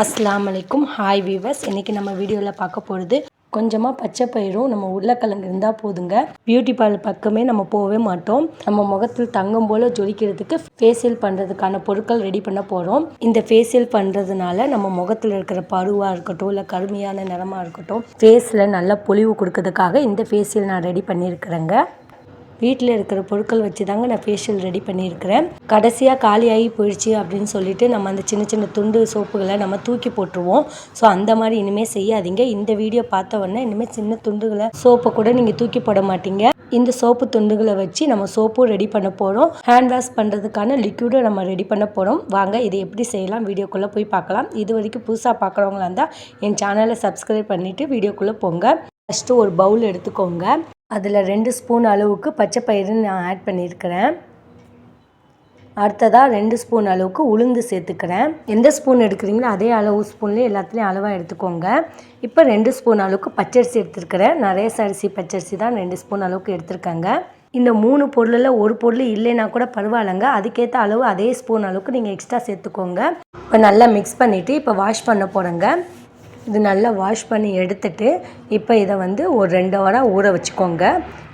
அஸ்லாம் அலைக்கும். Hi viewers இன்றைக்கி நம்ம வீடியோவில் பார்க்க போகிறது கொஞ்சமாக பச்சை பயிரும் நம்ம உருளைக்கிழங்கு இருந்தால் போதுங்க. பியூட்டி பார்லர் பக்கமே நம்ம போகவே மாட்டோம். நம்ம முகத்தில் தங்கம் போல் ஜொலிக்கிறதுக்கு ஃபேஷியல் பண்ணுறதுக்கான பொருட்கள் ரெடி பண்ண போகிறோம் இந்த ஃபேஷியல் பண்ணுறதுனால நம்ம முகத்தில் இருக்கிற பருவாக இருக்கட்டும் இல்லை கருமையான நிறமாக இருக்கட்டும் ஃபேஸில் நல்ல பொலிவு கொடுக்கறதுக்காக இந்த ஃபேஷியல் நான் ரெடி பண்ணியிருக்கிறேங்க. வீட்டில் இருக்கிற பொருட்கள் வச்சு தாங்க நான் ஃபேஷியல் ரெடி பண்ணியிருக்கிறேன். கடைசியாக காலியாகி போயிடுச்சு அப்படின்னு சொல்லிட்டு நம்ம அந்த சின்ன சின்ன துண்டு சோப்புகளை நம்ம தூக்கி போட்டுருவோம். ஸோ அந்த மாதிரி இனிமேல் செய்யாதீங்க. இந்த வீடியோ பார்த்த உடனே இனிமேல் சின்ன துண்டுகளை சோப்பை கூட நீங்கள் தூக்கி போட மாட்டீங்க. இந்த சோப்பு துண்டுகளை வச்சு நம்ம சோப்பும் ரெடி பண்ண போகிறோம் ஹேண்ட் வாஷ் பண்ணுறதுக்கான லிக்யூடும் நம்ம ரெடி பண்ண போகிறோம் வாங்க இதை எப்படி செய்யலாம்? வீடியோக்குள்ளே போய் பார்க்கலாம். இது வரைக்கும் புதுசாக பார்க்குறவங்களா இருந்தால் என் சேனலை சப்ஸ்கிரைப் பண்ணிவிட்டு வீடியோக்குள்ளே போங்க. ஃபஸ்ட்டு ஒரு பவுல் எடுத்துக்கோங்க. அதில் ரெண்டு ஸ்பூன் அளவுக்கு பச்சை பயிறு நான் ஆட் பண்ணியிருக்கிறேன் அடுத்ததாக ரெண்டு ஸ்பூன் அளவுக்கு உளுந்து சேர்த்துக்கிறேன். எந்த ஸ்பூன் எடுக்கிறீங்களோ அதே அளவு ஸ்பூன்லேயே எல்லாத்துலேயும் அளவாக எடுத்துக்கோங்க. இப்போ ரெண்டு ஸ்பூன் அளவுக்கு பச்சரிசி எடுத்துருக்கிறேன். நிறைய அரிசி பச்சரிசி தான் ரெண்டு ஸ்பூன் அளவுக்கு எடுத்திருக்கேங்க. இந்த மூணு பொருளில் ஒரு பொருள் இல்லைன்னா கூட பரவாயில்லைங்க. அதுக்கேற்ற அளவு அதே ஸ்பூன் அளவுக்கு நீங்கள் எக்ஸ்ட்ரா சேர்த்துக்கோங்க. இப்போ நல்லா மிக்ஸ் பண்ணிவிட்டு இப்போ வாஷ் பண்ண போகிறேங்க இது நல்லா வாஷ் பண்ணி எடுத்துட்டு இப்போ இதை வந்து ஒரு ரெண்டு ஹவராக ஊற வச்சுக்கோங்க.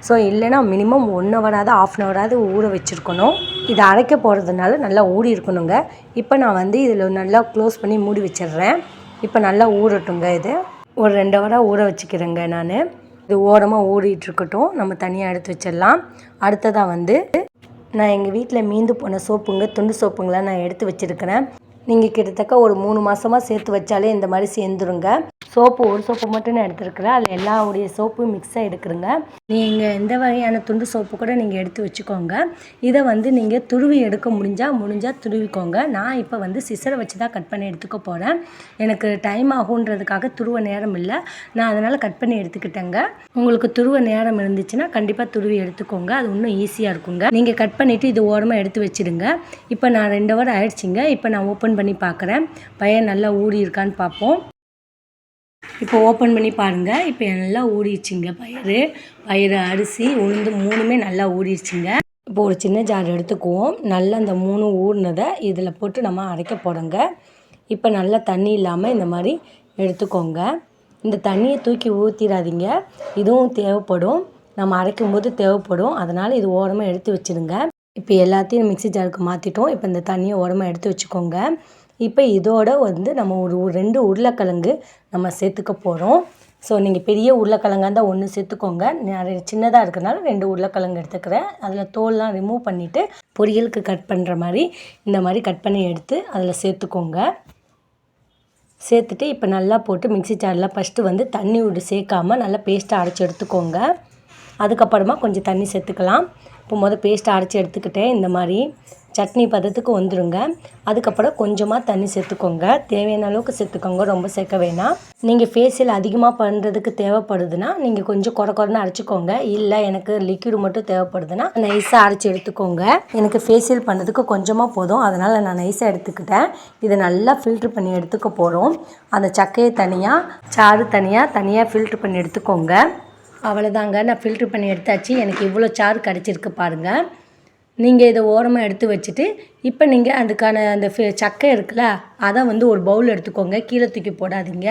ஸோ இல்லைன்னா மினிமம் ஒன் ஹவராவது ஆஃப் அன் ஹவராவது ஊற வச்சுருக்கணும். இதை அரைக்க போகிறதுனால நல்லா ஊறி இருக்கணுங்க. இப்போ நான் வந்து இதில் நல்லா க்ளோஸ் பண்ணி மூடி வச்சிடுறேன். இப்போ நல்லா ஊறட்டுங்க இது. ஒரு ரெண்டு ஹவராக ஊற வச்சுக்கிறேங்க நான். இது ஓரமாக ஊறிட்டு இருக்கட்டும். நம்ம தனியாக எடுத்து வச்சிடலாம். அடுத்ததாக வந்து நான் எங்கள் வீட்டில் மீந்து போன சோப்புங்க துண்டு சோப்புங்களாம் நான் எடுத்து வச்சுருக்கிறேன். நீங்கள் கிட்டத்தட்ட ஒரு மூணு மாதமா சேர்த்து வச்சாலே இந்த மாதிரி சேர்ந்துருங்க. சோப்பு ஒரு சோப்பு மட்டும் நான் எடுத்துருக்குறேன். அதில் எல்லாவுடைய சோப்பும் மிக்ஸாக எடுக்கிறேங்க. நீங்கள் எந்த வகையான துண்டு சோப்பு கூட நீங்கள் எடுத்து வச்சுக்கோங்க. இதை வந்து நீங்கள் துருவி எடுக்க முடிஞ்சால் முடிஞ்சால் துருவிக்கோங்க. நான் இப்போ வந்து சிசரை வச்சு தான் கட் பண்ணி எடுத்துக்க போகிறேன் எனக்கு டைம் ஆகுன்றதுக்காக துருவ நேரம் இல்லை. நான் அதனால் கட் பண்ணி எடுத்துக்கிட்டேங்க. உங்களுக்கு துருவ நேரம் இருந்துச்சுன்னா கண்டிப்பாக துருவி எடுத்துக்கோங்க. அது இன்னும் ஈஸியாக இருக்குங்க. நீங்கள் கட் பண்ணிவிட்டு இது ஓரமாக எடுத்து வச்சுடுங்க. இப்போ நான் ரெண்டு ஹவர் ஆயிடுச்சுங்க. இப்போ நான் ஓப்பன் பண்ணி பார்க்குறேன் பையன் நல்லா ஊறி இருக்கான்னு பார்ப்போம் இப்போ ஓப்பன் பண்ணி பாருங்கள் இப்போ நல்லா ஊறிடுச்சுங்க பயிறு. பயிறு அரிசி உளுந்து மூணுமே நல்லா ஊறிடுச்சுங்க. இப்போ ஒரு சின்ன ஜார் எடுத்துக்குவோம். நல்லா அந்த மூணு ஊறினதை இதில் போட்டு நம்ம அரைக்க போகிறோங்க இப்போ நல்லா தண்ணி இல்லாமல் இந்த மாதிரி எடுத்துக்கோங்க. இந்த தண்ணியை தூக்கி ஊற்றிடாதீங்க இதுவும் தேவைப்படும். நம்ம அரைக்கும் போது தேவைப்படும். அதனால் இது ஓரமாக எடுத்து வச்சுடுங்க. இப்போ எல்லாத்தையும் மிக்ஸி ஜாருக்கு மாற்றிட்டோம் இப்போ இந்த தண்ணியை ஓரமாக எடுத்து வச்சுக்கோங்க. இப்போ இதோட வந்து நம்ம ஒரு ரெண்டு உருளைக்கிழங்கு நம்ம சேர்த்துக்க போகிறோம் ஸோ நீங்கள் பெரிய உருளைக்கிழங்கா இருந்தால் ஒன்று சேர்த்துக்கோங்க. நிறைய சின்னதாக இருக்கிறனால ரெண்டு உருளைக்கிழங்கு எடுத்துக்கிறேன். அதில் தோல்லாம் ரிமூவ் பண்ணிவிட்டு பொரியலுக்கு கட் பண்ணுற மாதிரி இந்த மாதிரி கட் பண்ணி எடுத்து அதில் சேர்த்துக்கோங்க. சேர்த்துட்டு இப்போ நல்லா போட்டு மிக்ஸி ஜாரில் ஃபஸ்ட்டு வந்து தண்ணி விட்டு சேர்க்காம நல்லா பேஸ்ட்டாக அரைச்சி எடுத்துக்கோங்க. அதுக்கப்புறமா கொஞ்சம் தண்ணி சேர்த்துக்கலாம். இப்போ மொதல் பேஸ்ட்டை அரைச்சி எடுத்துக்கிட்டேன். இந்த மாதிரி சட்னி பதத்துக்கு வந்துடுங்க அதுக்கப்புறம் கொஞ்சமாக தண்ணி சேர்த்துக்கோங்க. தேவையான அளவுக்கு சேர்த்துக்கோங்க. ரொம்ப சேர்க்க வேணாம். நீங்கள் ஃபேஷியல் அதிகமாக பண்ணுறதுக்கு தேவைப்படுதுன்னா நீங்கள் கொஞ்சம் குறை குறைன்னு அரைச்சிக்கோங்க. இல்லை எனக்கு லிக்யூடு மட்டும் தேவைப்படுதுன்னா நைஸாக அரைச்சி எடுத்துக்கோங்க. எனக்கு ஃபேஷியல் பண்ணுறதுக்கு கொஞ்சமாக போதும். அதனால் நான் நைஸாக எடுத்துக்கிட்டேன். இதை நல்லா ஃபில்ட்ரு பண்ணி எடுத்துக்க போகிறோம் அந்த சக்கையை தனியாக சாறு தனியாக தனியாக ஃபில்ட்ரு பண்ணி எடுத்துக்கோங்க. அவ்வளோதாங்க நான் ஃபில்ட்ரு பண்ணி எடுத்தாச்சு. எனக்கு இவ்வளோ சாறு கிடச்சிருக்கு பாருங்கள் நீங்கள் இதை ஓரமாக எடுத்து வச்சுட்டு இப்போ நீங்கள் அதுக்கான அந்த ஃபே சக்கை இருக்குல்ல அதை வந்து ஒரு பவுல் எடுத்துக்கோங்க. கீழே தூக்கி போடாதீங்க.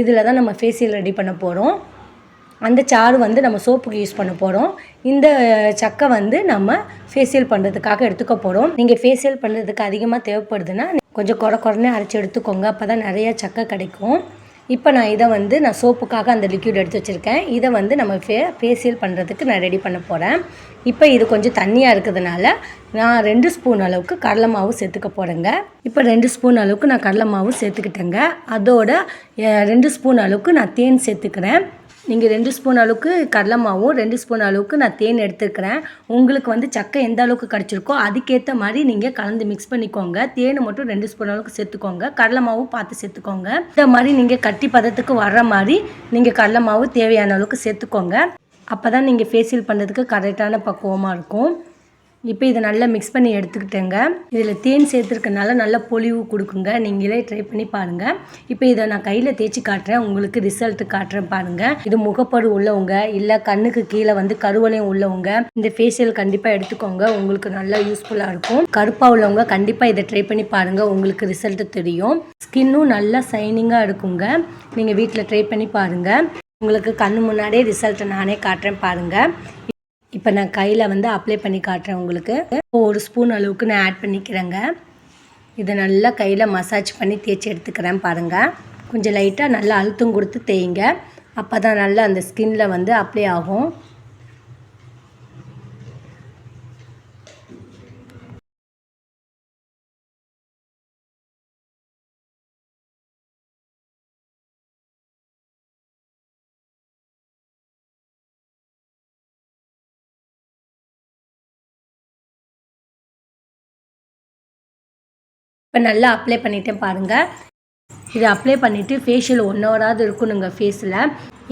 இதில் தான் நம்ம ஃபேஷியல் ரெடி பண்ண போகிறோம் அந்த சாறு வந்து நம்ம சோப்புக்கு யூஸ் பண்ண போகிறோம் இந்த சக்கை வந்து நம்ம ஃபேஷியல் பண்ணுறதுக்காக எடுத்துக்க போகிறோம் நீங்கள் ஃபேஷியல் பண்ணுறதுக்கு அதிகமாக தேவைப்படுதுன்னா கொஞ்சம் குறை குறைனே அரைச்சி எடுத்துக்கோங்க. அப்போ தான் நிறையா சக்கை கிடைக்கும். இப்போ நான் இதை வந்து நான் சோப்புக்காக அந்த லிக்யூட் எடுத்து வச்சுருக்கேன். இதை வந்து நம்ம ஃபே ஃபேஷியல் பண்ணுறதுக்கு நான் ரெடி பண்ண போகிறேன் இப்போ இது கொஞ்சம் தண்ணியாக இருக்கிறதுனால நான் ரெண்டு ஸ்பூன் அளவுக்கு கடலை மாவு சேர்த்துக்க போகிறேங்க இப்போ ரெண்டு ஸ்பூன் அளவுக்கு நான் கடலை மாவு சேர்த்துக்கிட்டேங்க. அதோட ரெண்டு ஸ்பூன் அளவுக்கு நான் தேன் சேர்த்துக்கிறேன். நீங்கள் ரெண்டு ஸ்பூன் அளவுக்கு கடலை மாவும் ரெண்டு ஸ்பூன் அளவுக்கு நான் தேன் எடுத்துருக்கிறேன். உங்களுக்கு வந்து சக்கை எந்த அளவுக்கு கிடச்சிருக்கோ அதுக்கேற்ற மாதிரி நீங்கள் கலந்து மிக்ஸ் பண்ணிக்கோங்க. தேன் மட்டும் ரெண்டு ஸ்பூன் அளவுக்கு சேர்த்துக்கோங்க. கடலை மாவும் பார்த்து சேர்த்துக்கோங்க. இந்த மாதிரி நீங்கள் கட்டி பதத்துக்கு வர்ற மாதிரி நீங்கள் கடலை மாவு தேவையான அளவுக்கு சேர்த்துக்கோங்க. அப்போ தான் நீங்கள் ஃபேஷியல் பண்ணுறதுக்கு கரெக்டான பக்குவமாக இருக்கும். இப்போ இதை நல்லா மிக்ஸ் பண்ணி எடுத்துக்கிட்டேங்க. இதில் தேன் சேர்த்துருக்கனால நல்ல பொலிவு கொடுக்குங்க. நீங்களே ட்ரை பண்ணி பாருங்கள் இப்போ இதை நான் கையில் தேய்ச்சி காட்டுறேன். உங்களுக்கு ரிசல்ட் காட்டுறேன் பாருங்கள் இது முகப்பரு உள்ளவங்க இல்லை கண்ணுக்கு கீழே வந்து கருவலையும் உள்ளவங்க இந்த ஃபேஷியல் கண்டிப்பாக எடுத்துக்கோங்க. உங்களுக்கு நல்லா யூஸ்ஃபுல்லாக இருக்கும். கருப்பாக உள்ளவங்க கண்டிப்பாக இதை ட்ரை பண்ணி பாருங்கள் உங்களுக்கு ரிசல்ட் தெரியும். ஸ்கின்னும் நல்லா சைனிங்காக இருக்குங்க. நீங்கள் வீட்டில் ட்ரை பண்ணி பாருங்கள் உங்களுக்கு கண்ணு முன்னாடியே ரிசல்ட்டை நானே காட்டுறேன் பாருங்கள் இப்போ நான் கையில் வந்து அப்ளை பண்ணி காட்டுறேன் உங்களுக்கு. ஒரு ஸ்பூன் அளவுக்கு நான் ஆட் பண்ணிக்கிறேங்க. இதை நல்லா கையில் மசாஜ் பண்ணி தேய்ச்சி எடுத்துக்கிறேன் பாருங்கள் கொஞ்சம் லைட்டாக நல்லா அழுத்தம் கொடுத்து தேய்ங்க. அப்போ தான் நல்லா அந்த ஸ்கின்னில் வந்து அப்ளை ஆகும். இப்போ நல்லா அப்ளை பண்ணிட்டேன் பாருங்கள் இதை அப்ளை பண்ணிவிட்டு ஃபேஷியல் ஒன் ஹவராவது இருக்கணுங்க ஃபேஸில்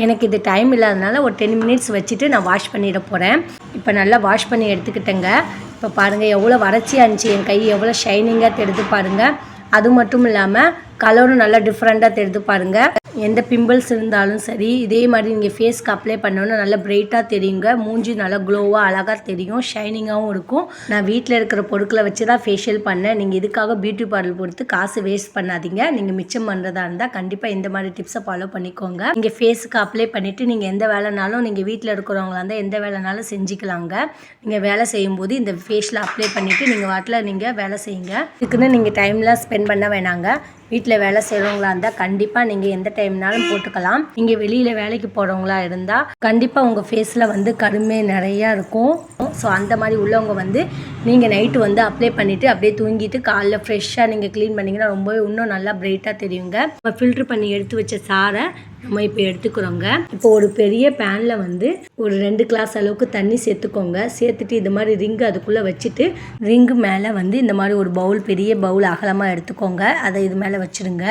எனக்கு இது டைம் இல்லாதனால ஒரு டென் மினிட்ஸ் வச்சுட்டு நான் வாஷ் பண்ணிட போகிறேன் இப்போ நல்லா வாஷ் பண்ணி எடுத்துக்கிட்டேங்க. இப்போ பாருங்கள் எவ்வளோ வறட்சியாக இருந்துச்சு. என் கை எவ்வளோ ஷைனிங்காக தெரிது பாருங்கள் அது மட்டும் இல்லாமல் கலரும் நல்லா டிஃப்ரெண்ட்டாக தெரிந்து பாருங்கள் எந்த பிம்பிள்ஸ் இருந்தாலும் சரி இதே மாதிரி நீங்கள் ஃபேஸ்க்கு அப்ளை பண்ணோன்னா நல்லா பிரைட்டாக தெரியுங்க. மூஞ்சி நல்லா க்ளோவாக அழகாக தெரியும் ஷைனிங்காகவும் இருக்கும். நான் வீட்டில் இருக்கிற பொருட்களை வச்சு தான் ஃபேஷியல் பண்ணேன். நீங்கள் இதுக்காக பியூட்டி பார்லர் பொறுத்து காசு வேஸ்ட் பண்ணாதீங்க. நீங்கள் மிச்சம் பண்ணுறதா இருந்தால் கண்டிப்பாக இந்த மாதிரி டிப்ஸை ஃபாலோ பண்ணிக்கோங்க. நீங்கள் ஃபேஸுக்கு அப்ளை பண்ணிவிட்டு நீங்கள் எந்த வேலைனாலும் நீங்கள் வீட்டில் இருக்கிறவங்களா இருந்தால் எந்த வேலைனாலும் செஞ்சுக்கலாங்க. நீங்கள் வேலை செய்யும்போது இந்த ஃபேஸில் அப்ளை பண்ணிவிட்டு நீங்கள் வாட்டில் நீங்கள் வேலை செய்யுங்க. இதுக்குன்னு நீங்கள் டைம்லாம் ஸ்பெண்ட் பண்ண வேணாங்க. வீட்டில் வேலை செய்கிறவங்களா இருந்தால் கண்டிப்பாக நீங்கள் எந்த டைம்னாலும் போட்டுக்கலாம். நீங்கள் வெளியில் வேலைக்கு போகிறவங்களா இருந்தால் கண்டிப்பாக உங்கள் ஃபேஸில் வந்து கருமை நிறையா இருக்கும். ஸோ அந்த மாதிரி உள்ளவங்க வந்து நீங்கள் நைட்டு வந்து அப்ளை பண்ணிவிட்டு அப்படியே தூங்கிட்டு காலைல ஃப்ரெஷ்ஷாக நீங்கள் க்ளீன் பண்ணிங்கன்னா ரொம்பவே இன்னும் நல்லா பிரைட்டாக தெரியுங்க. நம்ம ஃபில்ட்ரு பண்ணி எடுத்து வச்ச சாரை நம்ம இப்போ எடுத்துக்கிறோங்க. இப்போ ஒரு பெரிய பேனில் வந்து ஒரு ரெண்டு கிளாஸ் அளவுக்கு தண்ணி சேர்த்துக்கோங்க. சேர்த்துட்டு இது மாதிரி ரிங்கு அதுக்குள்ளே வச்சுட்டு ரிங்கு மேலே வந்து இந்த மாதிரி ஒரு பவுல் பெரிய பவுல் அகலமாக எடுத்துக்கோங்க. அதை இது மேலே வச்சுருங்க.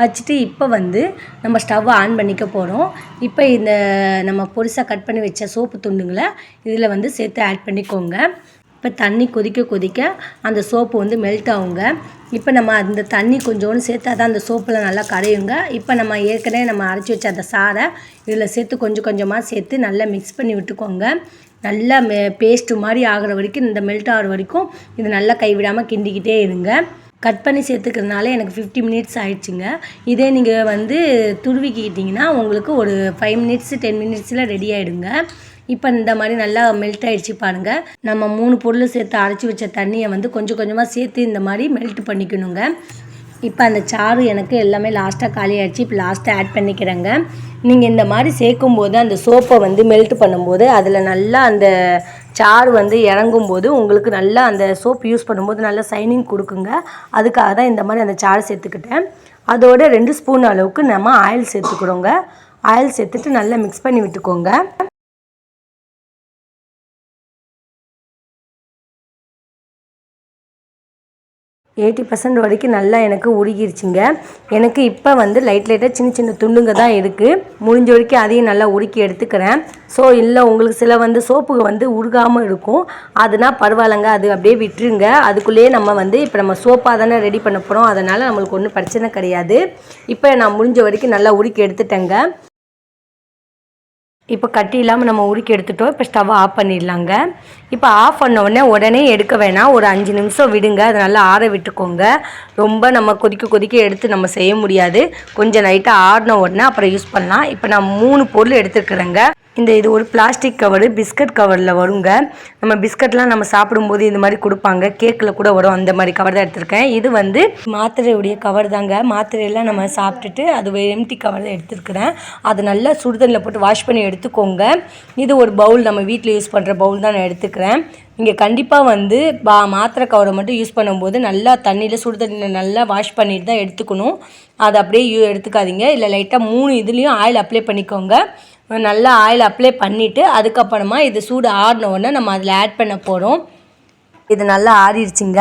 வச்சுட்டு இப்போ வந்து நம்ம ஸ்டவ்வை ஆன் பண்ணிக்க போகிறோம் இப்போ இந்த நம்ம பொரிசாக கட் பண்ணி வச்ச சோப்பு துண்டுங்களை இதில் வந்து சேர்த்து ஆட் பண்ணிக்கோங்க. இப்போ தண்ணி கொதிக்க கொதிக்க அந்த சோப்பு வந்து மெல்ட் ஆகுங்க. இப்போ நம்ம அந்த தண்ணி கொஞ்சோண்டு சேர்த்தா தான் அந்த சோப்பில் நல்லா கரையுங்க. இப்போ நம்ம ஏற்கனவே நம்ம அரைச்சி வச்ச அந்த சாரை இதில் சேர்த்து கொஞ்சம் கொஞ்சமாக சேர்த்து நல்லா மிக்ஸ் பண்ணி விட்டுக்கோங்க. நல்லா மே பேஸ்ட்டு மாதிரி ஆகிற வரைக்கும் இந்த மெல்ட் ஆகிற வரைக்கும் இது நல்லா கைவிடாமல் கிண்டிக்கிட்டே இருங்க. கட் பண்ணி சேர்த்துக்கிறதுனால எனக்கு ஃபிஃப்டி மினிட்ஸ் ஆயிடுச்சுங்க. இதே நீங்கள் வந்து துருவிக்கிட்டிங்கன்னா உங்களுக்கு ஒரு ஃபைவ் மினிட்ஸ் டென் மினிட்ஸில் ரெடி ஆகிடுங்க இப்போ இந்த மாதிரி நல்லா மெல்ட் ஆகிடுச்சு பாருங்கள் நம்ம மூணு பொருள் சேர்த்து அரைச்சி வச்ச தண்ணியை வந்து கொஞ்சம் கொஞ்சமாக சேர்த்து இந்த மாதிரி மெல்ட் பண்ணிக்கணுங்க. இப்போ அந்த சாறு எனக்கு எல்லாமே லாஸ்ட்டாக காலி ஆகிடுச்சு இப்போ லாஸ்ட்டாக ஆட் பண்ணிக்கிறேங்க. நீங்கள் இந்த மாதிரி சேர்க்கும் போது அந்த சோப்பை வந்து மெல்ட் பண்ணும்போது அதில் நல்லா அந்த சாறு வந்து இறங்கும் போது உங்களுக்கு நல்லா அந்த சோப் யூஸ் பண்ணும்போது நல்லா சைனிங் கொடுக்குங்க. அதுக்காக தான் இந்த மாதிரி அந்த சாறு சேர்த்துக்கிட்டேன். அதோட ரெண்டு ஸ்பூன் அளவுக்கு நம்ம ஆயில் சேர்த்துக்கிறோங்க. ஆயில் சேர்த்துட்டு நல்லா மிக்ஸ் பண்ணி விட்டுக்கோங்க. எயிட்டி பர்சன்ட் வரைக்கும் நல்லா எனக்கு உருகிருச்சுங்க. எனக்கு இப்போ வந்து லைட் லைட்டாக சின்ன சின்ன துண்டுங்க தான் இருக்குது முடிஞ்ச வரைக்கும் அதையும் நல்லா உருக்கி எடுத்துக்கிறேன். ஸோ இல்லை உங்களுக்கு சில வந்து சோப்புக்கு வந்து உருகாமல் இருக்கும். அதுனா பரவாயில்லைங்க. அது அப்படியே விட்டுருங்க. அதுக்குள்ளேயே நம்ம வந்து இப்போ நம்ம சோப்பாக தானே ரெடி பண்ண போகிறோம் அதனால் நம்மளுக்கு ஒன்றும் பிரச்சனை கிடையாது. இப்போ நான் முடிஞ்ச வரைக்கும் நல்லா உருக்கி எடுத்துட்டேங்க. இப்போ கட்டி இல்லாமல் நம்ம உருக்கி எடுத்துட்டோம். இப்போ ஸ்டவ் ஆஃப் பண்ணிடலாங்க. இப்போ ஆஃப் பண்ண உடனே உடனே எடுக்க வேணாம். ஒரு அஞ்சு நிமிஷம் விடுங்க. அதை நல்லா ஆற விட்டுக்கோங்க. ரொம்ப நம்ம கொதிக்க கொதிக்க எடுத்து நம்ம செய்ய முடியாது. கொஞ்சம் நைட்டாக ஆடின உடனே அப்புறம் யூஸ் பண்ணலாம். இப்போ நான் மூணு பொருள் எடுத்துருக்குறேங்க. இந்த இது ஒரு பிளாஸ்டிக் கவரு பிஸ்கட் கவரில் வருங்க. நம்ம பிஸ்கட்லாம் நம்ம சாப்பிடும்போது இந்த மாதிரி கொடுப்பாங்க. கேக்கில் கூட வரும். அந்த மாதிரி கவர் தான் எடுத்திருக்கேன். இது வந்து மாத்திரையுடைய கவர் தாங்க. மாத்திரையெல்லாம் நம்ம சாப்பிட்டுட்டு அது எம்டி கவர் தான் எடுத்துருக்கிறேன். அது நல்லா சுடுதண்ணில் போட்டு வாஷ் பண்ணி எடுத்துக்கோங்க. இது ஒரு பவுல் நம்ம வீட்டில் யூஸ் பண்ணுற பவுல் தான் நான் எடுத்துக்கிறேன். நீங்கள் கண்டிப்பாக வந்து பா மாத்திரை கவரை மட்டும் யூஸ் பண்ணும்போது நல்லா தண்ணியில் சுடு தண்ணியில் நல்லா வாஷ் பண்ணிட்டு தான் எடுத்துக்கணும். அதை அப்படியே எடுத்துக்காதீங்க. இல்லை லைட்டாக மூணு இதுலேயும் ஆயில் அப்ளை பண்ணிக்கோங்க. நல்லா ஆயில் அப்ளை பண்ணிவிட்டு அதுக்கப்புறமா இது சூடு ஆடின உடனே நம்ம அதில் ஆட் பண்ண போகிறோம் இது நல்லா ஆறிடுச்சுங்க.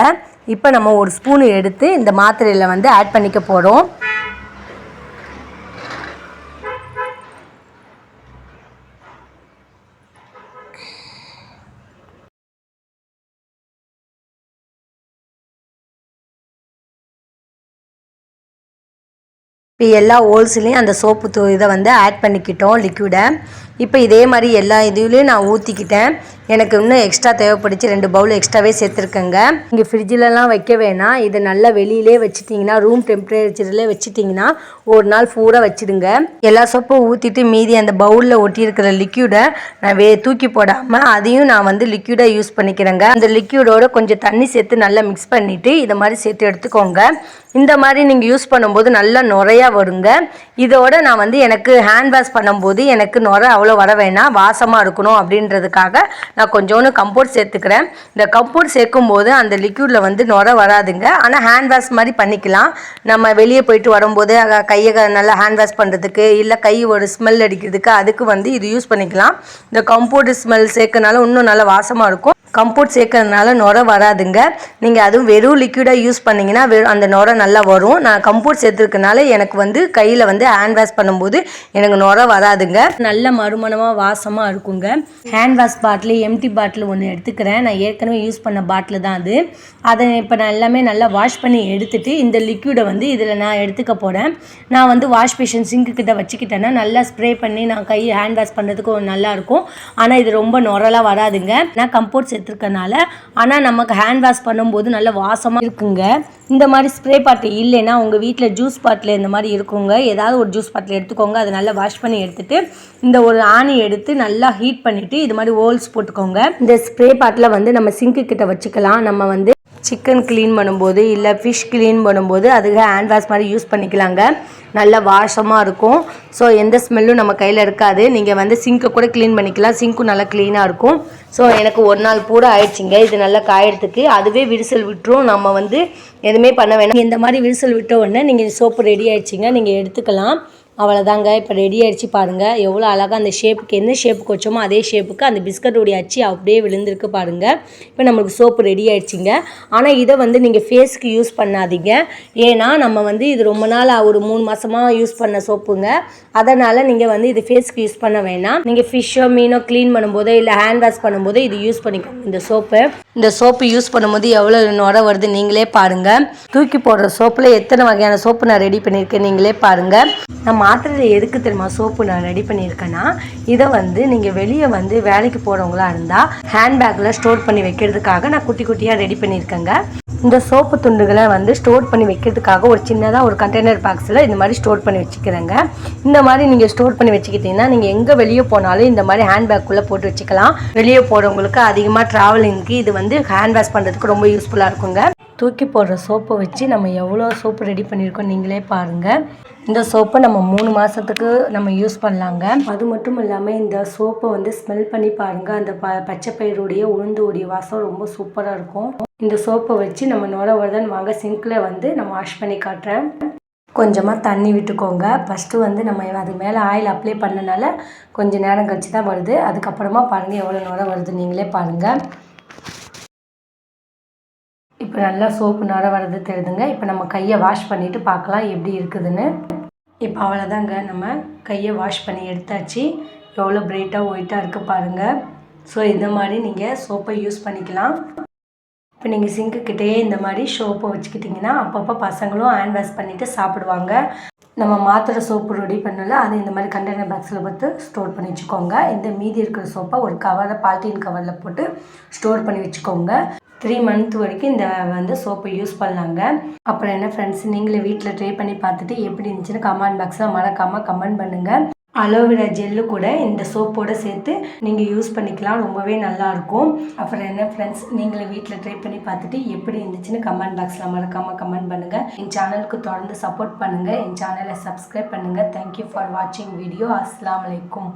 இப்போ நம்ம ஒரு ஸ்பூனு எடுத்து இந்த மாத்திரையில் வந்து ஆட் பண்ணிக்க போகிறோம் இப்போ எல்லா ஹோல்ஸ்லேயும் அந்த சோப்பு தூ இதை வந்து ஆட் பண்ணிக்கிட்டோம் லிக்விடை இப்போ இதே மாதிரி எல்லா இதுலேயும் நான் ஊற்றிக்கிட்டேன் எனக்கு இன்னும் எக்ஸ்ட்ரா தேவைப்படுச்சு ரெண்டு பவுல் எக்ஸ்ட்ராவே சேர்த்துருக்கேங்க. இங்கே ஃப்ரிட்ஜிலலாம் வைக்க வேணாம். இதை நல்லா வெளியிலே வச்சுட்டிங்கன்னா ரூம் டெம்பரேச்சரில் வச்சுட்டிங்கன்னா ஒரு நாள் பூரா வச்சுடுங்க. எல்லா சோப்பும் ஊற்றிட்டு மீதி அந்த பவுலில் ஒட்டியிருக்கிற லிக்யூடை நான் வே தூக்கி போடாமல் அதையும் நான் வந்து லிக்யூடாக யூஸ் பண்ணிக்கிறேங்க. அந்த லிக்யூடோட கொஞ்சம் தண்ணி சேர்த்து நல்லா மிக்ஸ் பண்ணிவிட்டு இதை மாதிரி சேர்த்து எடுத்துக்கோங்க. இந்த மாதிரி நீங்கள் யூஸ் பண்ணும்போது நல்லா நுறையா வருங்க. இதோட நான் வந்து எனக்கு ஹேண்ட் வாஷ் பண்ணும்போது எனக்கு நுரை அவ்வளோ வர வேணாம் வாசமாக இருக்கணும் அப்படின்றதுக்காக நான் கொஞ்சோண்டு கம்போர்ட் சேர்த்துக்கிறேன். இந்த கம்போர்ட் சேர்க்கும் போது அந்த லிக்யூடில் வந்து நுர வராதுங்க. ஆனால் ஹேண்ட் வாஷ் மாதிரி பண்ணிக்கலாம். நம்ம வெளியே போயிட்டு வரும்போது கையை நல்லா ஹேண்ட் வாஷ் பண்ணுறதுக்கு இல்லை கை ஒரு ஸ்மெல் அடிக்கிறதுக்கு அதுக்கு வந்து இது யூஸ் பண்ணிக்கலாம். இந்த கம்போர்ட் ஸ்மெல் சேர்க்கனால இன்னும் நல்லா வாசமாக இருக்கும். கம்போர்ட் சேர்க்கறதுனால நுரை வராதுங்க. நீங்கள் அதுவும் வெறும் லிக்விடாக யூஸ் பண்ணிங்கன்னா வெறும் அந்த நுரை நல்லா வரும். நான் கம்போர்ட் சேர்த்துருக்கனால எனக்கு வந்து கையில் வந்து ஹேண்ட் வாஷ் பண்ணும்போது எனக்கு நுரை வராதுங்க. நல்ல மறுமணமாக வாசமாக இருக்குங்க. Hand wash bottle empty bottle ஒன்று எடுத்துக்கிறேன். நான் ஏற்கனவே யூஸ் பண்ண பாட்டில் தான் அது. அதை இப்போ நான் எல்லாமே நல்லா வாஷ் பண்ணி எடுத்துட்டு இந்த லிக்விடை வந்து இதில் நான் எடுத்துக்க போகிறேன் நான் வந்து வாஷ் பேஷன் சிங்க்கு கிட்ட வச்சுக்கிட்டேன்னா நல்லா ஸ்ப்ரே பண்ணி நான் கை ஹேண்ட் வாஷ் பண்ணுறதுக்கு ஒரு ஆனால் இது ரொம்ப நுரலாம் வராதுங்க. நான் கம்போர்ட் சேர்த்துருக்கனால ஆனால் நமக்கு ஹேண்ட் வாஷ் பண்ணும்போது நல்ல வாசமாக இருக்குங்க. இந்த மாதிரி ஸ்ப்ரே பாட்டில் இல்லைன்னா உங்கள் வீட்டில் ஜூஸ் பாட்டில் இந்த மாதிரி இருக்குங்க. ஏதாவது ஒரு ஜூஸ் பாட்டில் எடுத்துக்கோங்க. அதை நல்லா வாஷ் பண்ணி எடுத்துகிட்டு இந்த ஒரு ஆணி எடுத்து நல்லா ஹீட் பண்ணிவிட்டு இது மாதிரி ஹோல்ஸ் போட்டுக்கோங்க. இந்த ஸ்ப்ரே பாட்டில் வந்து நம்ம சிங்க்கு கிட்ட வச்சுக்கலாம். நம்ம வந்து சிக்கன் க்ளீன் பண்ணும்போது இல்லை ஃபிஷ் க்ளீன் பண்ணும்போது அதுக்கு ஹேண்ட் வாஷ் மாதிரி யூஸ் பண்ணிக்கலாங்க. நல்ல வாஷமாக இருக்கும். ஸோ எந்த ஸ்மெல்லும் நம்ம கையில் இருக்காது. நீங்கள் வந்து சிங்க்கை கூட க்ளீன் பண்ணிக்கலாம். சிங்க்கும் நல்லா க்ளீனாக இருக்கும். ஸோ எனக்கு ஒரு நாள் பூரா ஆயிடுச்சுங்க. இது நல்லா காயறதுக்கு. அதுவே விரிசல் விட்டுரும். நம்ம வந்து எதுவுமே பண்ண வேணாம். இந்த மாதிரி விரிசல் விட்ட உடனே நீங்கள் சோப்பு ரெடி ஆயிடுச்சிங்க. நீங்கள் எடுத்துக்கலாம். அவ்வளோதாங்க இப்போ ரெடி ஆகிடுச்சி பாருங்கள் எவ்வளோ அழகாக அந்த ஷேப்புக்கு என்ன ஷேப்புக்கு வச்சோமோ அதே ஷேப்புக்கு அந்த பிஸ்கட்டோடைய அச்சு அப்படியே விழுந்திருக்கு பாருங்கள் இப்போ நம்மளுக்கு சோப்பு ரெடி ஆகிடுச்சிங்க ஆனால் இதை வந்து நீங்கள் ஃபேஸ்க்கு யூஸ் பண்ணாதீங்க. ஏன்னா நம்ம வந்து இது ரொம்ப நாள் ஒரு மூணு மாதமாக யூஸ் பண்ண சோப்புங்க அதனால் நீங்கள் வந்து இது ஃபேஸ்க்கு யூஸ் பண்ண வேணாம். நீங்கள் ஃபிஷ்ஷோ மீனோ க்ளீன் பண்ணும்போதோ இல்லை ஹேண்ட் வாஷ் பண்ணும்போதோ இது யூஸ் பண்ணிக்கோங்க. இந்த சோப்பு இந்த சோப்பு யூஸ் பண்ணும்போது எவ்வளோ நுர வருது நீங்களே பாருங்கள் தூக்கி போடுற சோப்பில் எத்தனை வகையான சோப்பு நான் ரெடி பண்ணியிருக்கேன் நீங்களே பாருங்கள் நம்ம மாத்திரையில் எதுக்கு தெரியுமா? சோப்பு நான் ரெடி பண்ணியிருக்கேன்னா இதை வந்து நீங்கள் வெளியே வந்து வேலைக்கு போகிறவங்களா இருந்தால் ஹேண்ட்பேக்கில் ஸ்டோர் பண்ணி வைக்கிறதுக்காக நான் குட்டி குட்டியாக ரெடி பண்ணியிருக்கேங்க. இந்த சோப்பு துண்டுகளை வந்து ஸ்டோர் பண்ணி வைக்கிறதுக்காக ஒரு சின்னதாக ஒரு கண்டெய்னர் பாக்ஸில் இந்த மாதிரி ஸ்டோர் பண்ணி வச்சுக்கிறேங்க. இந்த மாதிரி நீங்கள் ஸ்டோர் பண்ணி வச்சுக்கிட்டீங்கன்னா நீங்கள் எங்கே வெளியே போனாலும் இந்த மாதிரி ஹேண்ட்பேக்குள்ளே போட்டு வச்சுக்கலாம். வெளியே போகிறவங்களுக்கு அதிகமாக ட்ராவலிங்க்கு இது வந்து ஹேண்ட் வாஷ் பண்ணுறதுக்கு ரொம்ப யூஸ்ஃபுல்லாக இருக்குங்க. தூக்கி போடுற சோப்பை வச்சு நம்ம எவ்வளோ சோப்பு ரெடி பண்ணியிருக்கோம் நீங்களே பாருங்கள் இந்த சோப்பை நம்ம மூணு மாதத்துக்கு நம்ம யூஸ் பண்ணலாங்க. அது மட்டும் இல்லாமல் இந்த சோப்பை வந்து ஸ்மெல் பண்ணி பாருங்கள் அந்த ப பச்சை பயிறுடைய உளுந்தோடைய வாசம் ரொம்ப சூப்பராக இருக்கும். இந்த சோப்பை வச்சு நம்ம நுர வருதன் வாங்க சிங்கில் வந்து நம்ம வாஷ் பண்ணி காட்டுறேன். கொஞ்சமாக தண்ணி விட்டுக்கோங்க. ஃபஸ்ட்டு வந்து நம்ம அது மேலே ஆயில் அப்ளை பண்ணனால கொஞ்சம் நேரம் கழிச்சு தான் வருது. அதுக்கப்புறமா பாருங்கள் எவ்வளோ நுர வருது நீங்களே பாருங்கள் இப்போ நல்லா சோப்பு நுர வர்றது தெரியுதுங்க. இப்போ நம்ம கையை வாஷ் பண்ணிவிட்டு பார்க்கலாம் எப்படி இருக்குதுன்னு. இப்போ அவ்வளோதாங்க நம்ம கையை வாஷ் பண்ணி எடுத்தாச்சு. எவ்வளோ பிரைட்டாக ஒயிட்டாக இருக்குது பாருங்கள் ஸோ இந்த மாதிரி நீங்கள் சோப்பை யூஸ் பண்ணிக்கலாம். இப்போ நீங்கள் சிங்க்கு கிட்டேயே இந்த மாதிரி சோப்பை வச்சுக்கிட்டிங்கன்னா அப்பப்போ பசங்களும் ஹேண்ட் வாஷ் பண்ணிவிட்டு சாப்பிடுவாங்க. நம்ம மாத்திரை சோப்பு ரெடி பண்ணல அதை இந்த மாதிரி கண்டெய்னர் பாக்ஸில் பார்த்து ஸ்டோர் பண்ணி வச்சுக்கோங்க. இந்த மீதி இருக்கிற சோப்பை ஒரு கவரில் பாலித்தீன் கவரில் போட்டு ஸ்டோர் பண்ணி வச்சுக்கோங்க. த்ரீ மந்த் வரைக்கும் இந்த வந்து சோப்பை யூஸ் பண்ணலாங்க. அப்புறம் என்ன ஃப்ரெண்ட்ஸ் நீங்களே வீட்டில் ட்ரை பண்ணி பார்த்துட்டு எப்படி இருந்துச்சுன்னு கமெண்ட் பாக்ஸில் மறக்காமல் கமெண்ட் பண்ணுங்கள் அலோவேரா ஜெல்லு கூட இந்த சோப்போடு சேர்த்து நீங்கள் யூஸ் பண்ணிக்கலாம் ரொம்பவே நல்லாயிருக்கும் அப்புறம் என்ன ஃப்ரெண்ட்ஸ் நீங்களே வீட்டில் ட்ரை பண்ணி பார்த்துட்டு எப்படி இருந்துச்சுன்னு கமெண்ட் பாக்ஸில் மறக்காமல் கமெண்ட் பண்ணுங்கள் என் சேனலுக்கு தொடர்ந்து சப்போர்ட் பண்ணுங்கள் என் சேனலை சப்ஸ்கிரைப் பண்ணுங்கள் தேங்க்யூ ஃபார் வாட்சிங் வீடியோ அஸ்லாம் வலைக்கும்